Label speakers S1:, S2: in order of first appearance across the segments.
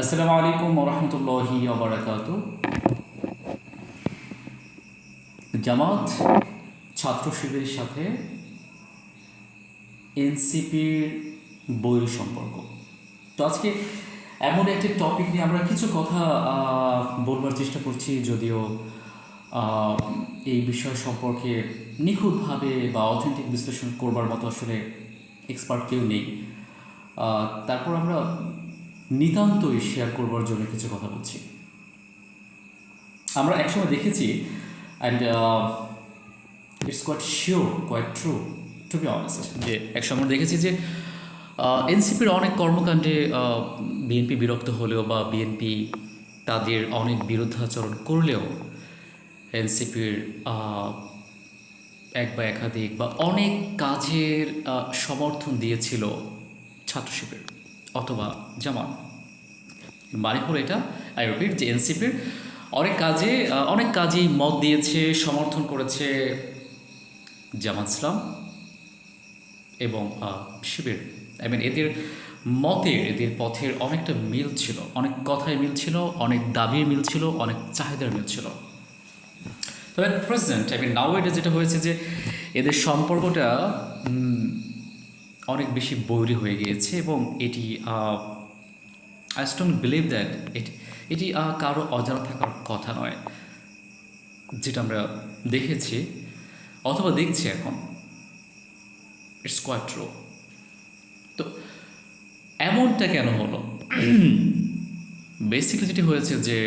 S1: আসসালামু আলাইকুম রহমতুল্লাহি ওবরাকাত। জামাত, ছাত্র শিবিরের সাথে এনসিপির বই সম্পর্ক। তো আজকে এমন একটি টপিক নিয়ে আমরা কিছু কথা বলবার চেষ্টা করছি যদিও এই বিষয় সম্পর্কে নিখুঁতভাবে বা অথেন্টিক বিশ্লেষণ করবার মতো আসলে এক্সপার্ট কেউ নেই। তারপর আমরা নিতান্তই শেয়ার করবার জন্য কিছু কথা বলছি। আমরা একসময় দেখেছি and it's quite sure quite true to be honest যে একসময় আমরা দেখেছি যে এনসিপির অনেক কর্মকাণ্ডে বিএনপি বিরক্ত হলেও বা বিএনপি তাদের অনেক বিরুদ্ধাচরণ করলেও এনসিপির এক বা একাধিক বা অনেক কাজের সমর্থন দিয়েছিল ছাত্র শিবির অথবা জামাত মানে হলো এটা আই রিপিট যে এনসিপির, অনেক কাজে অনেক কাজেই মত দিয়েছে, সমর্থন করেছে জামাত ইসলাম এবং শিবির। আই মিন এদের মতের, এদের পথের অনেকটা মিল ছিল। অনেক কথায় মিল ছিল, অনেক দাবির মিল ছিল, অনেক চাহিদার মিল ছিল। তবে প্রেজেন্ট আই মিন নাও এটা যেটা হয়েছে যে এদের সম্পর্কটা অনেক বেশি বৈরী হয়ে গিয়েছে এবং এটি আই স্ট্রং বিলিভ দ্যাট এটি এটি কারও অজানা থাকার কথা নয়, যেটা আমরা দেখেছি, অথবা দেখছি এখন। ইটস কোয়াইট ট্রু তো, এমনটা কেন হলো? বেসিক্যালি যেটি হয়েছে যে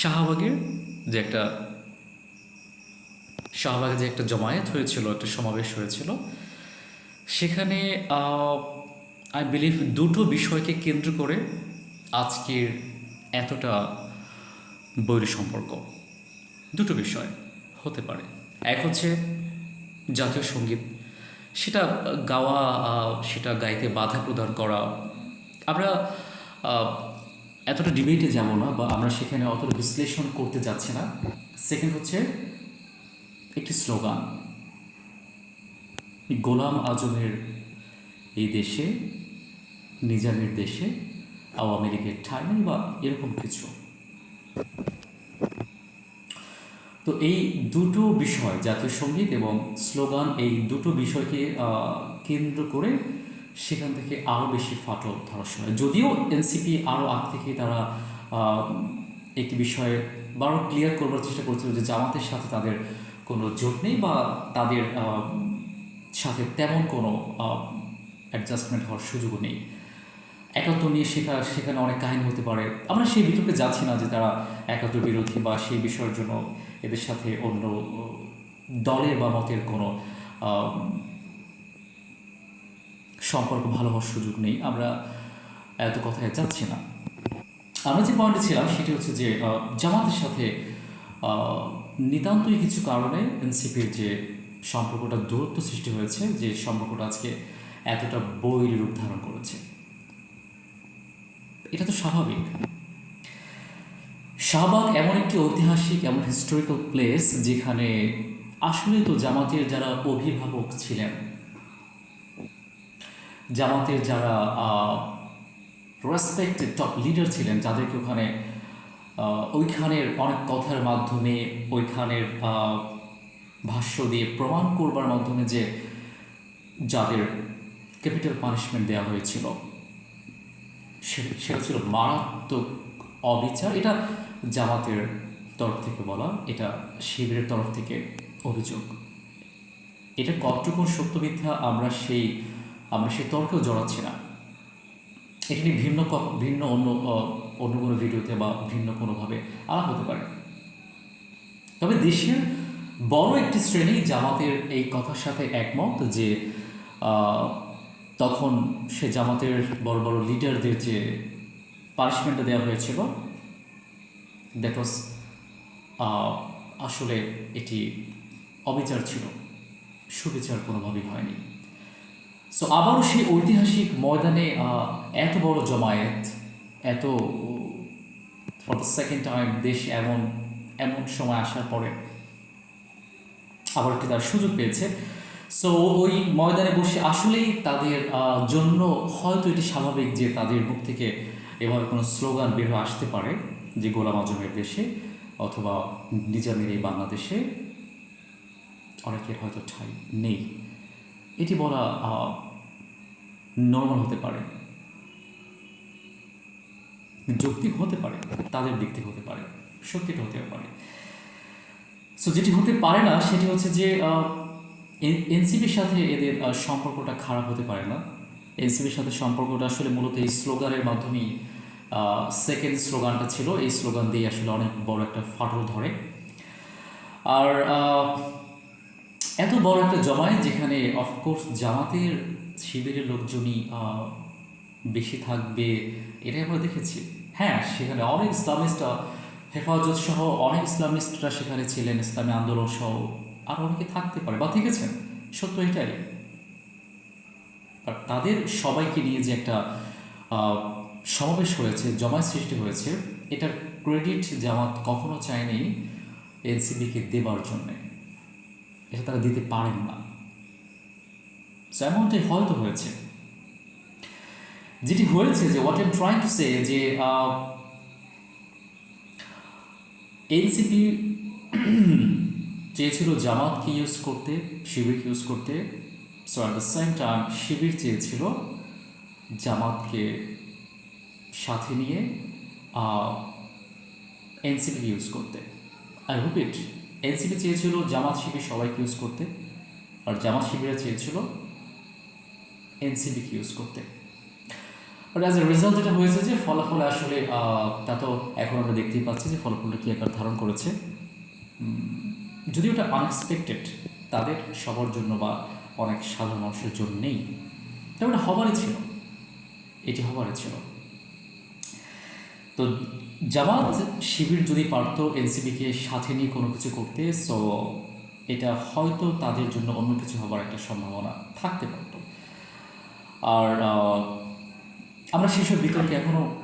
S1: শাহবাগের যে একটা, শাহবাগে যে একটা জমায়েত হয়েছিল, একটা সমাবেশ হয়েছিল সেখানে আই বিলিভ দুটো বিষয়কে কেন্দ্র করে আজকের এতটা বৈরী সম্পর্ক। দুটো বিষয় হতে পারে। এক হচ্ছে জাতীয় সংগীত। সেটা গাওয়া সেটা গাইতে বাধা প্রদান করা। আমরা এতটা ডিবেটে যাব না বা আমরা সেখানে অতটা বিশ্লেষণ করতে যাচ্ছি না। সেকেন্ড হচ্ছে একটি স্লোগান। গোলাম আজমের এই দেশে, নিজামের দেশে আওয়ামী লীগের ঠাঁই বা এরকম কিছু। তো এই দুটো বিষয়, জাতীয় সংগীত এবং স্লোগান, এই দুটো বিষয়কে কেন্দ্র করে সেখান থেকে আরও বেশি ফাটল ধরা হয় যদিও এনসিপি আরও আগ থেকে তারা একটি বিষয়ে বারো ক্লিয়ার করবার চেষ্টা করছিল যে জামাতের সাথে তাদের কোনো জোট নেই বা তাদের সাথে তেমন কোনো অ্যাডজাস্টমেন্ট হওয়ার সুযোগও নেই। একাত্তর নিয়ে শেখা সেখানে অনেক কাহিনী হতে পারে। আমরা সেই বিতর্কে যাচ্ছি না যে তারা একাত্তর বিরোধী বা সেই বিষয়ের জন্য এদের সাথে অন্য দলের বা মতের কোনো সম্পর্ক ভালো হওয়ার সুযোগ নেই। আমরা এত কথায় যাচ্ছি না। আমরা যে পয়েন্টে ছিলাম সেটি হচ্ছে যে জামাতের সাথে নিতান্তই কিছু কারণে এনসিপির যে সম্পর্কটা দূরত্ব সৃষ্টি হয়েছে যে সম্পর্কটা আজকে এতটা বৈরী রূপ ধারণ করেছে। এটা তো স্বাভাবিক। শাহবাগ এমন একটি ঐতিহাসিক এমন হিস্টোরিক্যাল প্লেস যেখানে আসলে তো জামাতের যারা অভিভাবক ছিলেন, জামাতের যারা রেসপেক্টেড টপ লিডার ছিলেন, যাদেরকে ওখানে ওইখানের অনেক কথার মাধ্যমে, ওইখানের ভাষ্য দিয়ে প্রমাণ করবার মাধ্যমে যে যাদের ক্যাপিটাল পানিশমেন্ট দেওয়া হয়েছিল সেটা ছিল মারাত্মক অবিচার। এটা জামাতের তরফ থেকে বলা, এটা শিবিরের তরফ থেকে অভিযোগ। এটা কতটুকু সত্য মিথ্যা আমরা সেই আমরা সেই তর্কেও জড়াচ্ছি না। এটা নিয়ে ভিন্ন ভিন্ন অন্য অন্য কোনো ভিডিওতে বা ভিন্ন কোনোভাবে আলাপ হতে পারে। তবে দেশের বড় একটি শ্রেণি জামাতের এই কথার সাথে একমত যে তখন সে জামাতের বড় বড় লিডারদের যে পানিশমেন্টটা দেওয়া হয়েছিল দ্যাট ওয়াজ আসলে এটি অবিচার ছিল, সুবিচার কোনোভাবেই হয়নি। সো আবারও সেই ঐতিহাসিক ময়দানে এত বড় জমায়েত, এত ফর দ্য সেকেন্ড টাইম দেশ এমন এমন সময় আসার পরে আবার একটি তার সুযোগ পেয়েছে। সো ওই ময়দানে বসে আসলেই তাদের জন্য হয়তো এটি স্বাভাবিক যে তাদের মুখ থেকে এভাবে কোনো স্লোগান বের হয়ে আসতে পারে যে গোলাম আজমের দেশে অথবা নিজামের এই বাংলাদেশে। অনেকের হয়তো ঠাই নেই। এটি বলা নর্মাল হতে পারে। যৌক্তিক হতে পারে, তাদের দিক থেকে হতে পারে, সত্যিটা হতে পারে। সো যেটি হতে পারে না সেটি হচ্ছে যে এনসিপির সাথে এদের সম্পর্কটা খারাপ হতে পারে না। এনসিপির সাথে সম্পর্কটা আসলে মূলত এই স্লোগানের মাধ্যমেই সেকেন্ড স্লোগানটা ছিল। এই স্লোগান দিয়ে আসলে অনেক বড় একটা ফাটল ধরে। আর এত বড় একটা জমায়েত যেখানে অফকোর্স জামাতের শিবিরের লোকজনই বেশি থাকবে এটাই আমরা দেখেছি। হ্যাঁ সেখানে অনেক ইসলামিস্ট আহ, হেফাজত সহ অনেক ইসলামিস্টরা সেখানে ছিলেন, ইসলামী আন্দোলন সহ। আর অনেকে থাকতে পারে বা থেকেছেন। সত্য এটাই। আর তাদের সবাইকে নিয়ে যে একটা সমাবেশ হয়েছে জমায় সৃষ্টি হয়েছে, এটার ক্রেডিট জামাত কখনো চায়নি এনসিবিকে দেবার জন্যে। এটা তারা দিতে পারেন না। এমনটাই হয়তো হয়েছে। যেটি হয়েছে যে what am trying to say যে এনসিপি চেয়েছিল জামাতকে ইউজ করতে, শিবিরকে ইউজ করতে। So at the same time Shibir চেয়েছিল জামাতকে সাথে নিয়ে এনসিপি ইউজ করতে। আই রিপিট এনসিপি চেয়েছিল জামাত শিবির সবাইকে ইউজ করতে, আর জামাত শিবিরা চেয়েছিল এনসিবিকে ইউজ করতে। বাট অ্যাজ এ রেজাল্ট যেটা হয়েছে যে ফলাফলে আসলে তা তো এখন আমরা দেখতেই পাচ্ছি যে ফলাফলটা কী আকার ধারণ করেছে। যদিও ওটা আনএক্সপেক্টেড তাদের সবার জন্য বা অনেক সাধারণ মানুষের জন্য নেই। তবে ওটা হবারই ছিল। এটি হবারই ছিল। তো জামাত শিবির যদি পারত এনসিবিকে সাথে নিয়ে কোনো কিছু করতে, সো এটা হয়তো তাদের জন্য অন্য কিছু হবার একটা সম্ভাবনা থাকতে পারত। আর আমরা সেসব বিতর্কে এখনও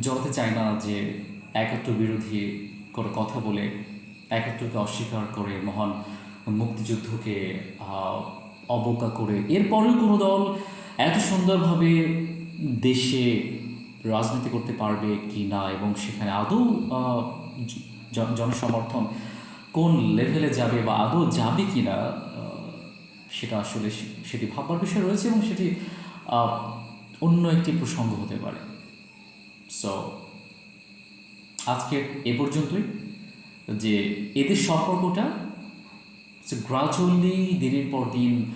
S1: জড়াতে চাই না যে একাত্ম বিরোধী কোনো কথা বলে একাত্মকে অস্বীকার করে মহান মুক্তিযুদ্ধকে অবজ্ঞা করে। এরপরেও কোনো দল এত সুন্দরভাবে দেশে রাজনীতি করতে পারবে কি না এবং সেখানে আদৌ জনসমর্থন কোন লেভেলে যাবে বা আদৌ যাবে কি না সেটা আসলে সেটি ভাববার বিষয় রয়েছে এবং সেটি অন্য একটি প্রসঙ্গ হতে পারে। সো আজকে এ পর্যন্তই। যে এদের সম্পর্কটা গ্রাজুয়ালি দিনের পর দিন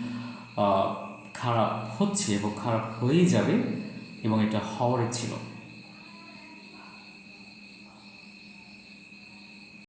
S1: খারাপ হচ্ছে এবং খারাপ হয়ে যাবে এবং এটা হওয়ারই ছিল।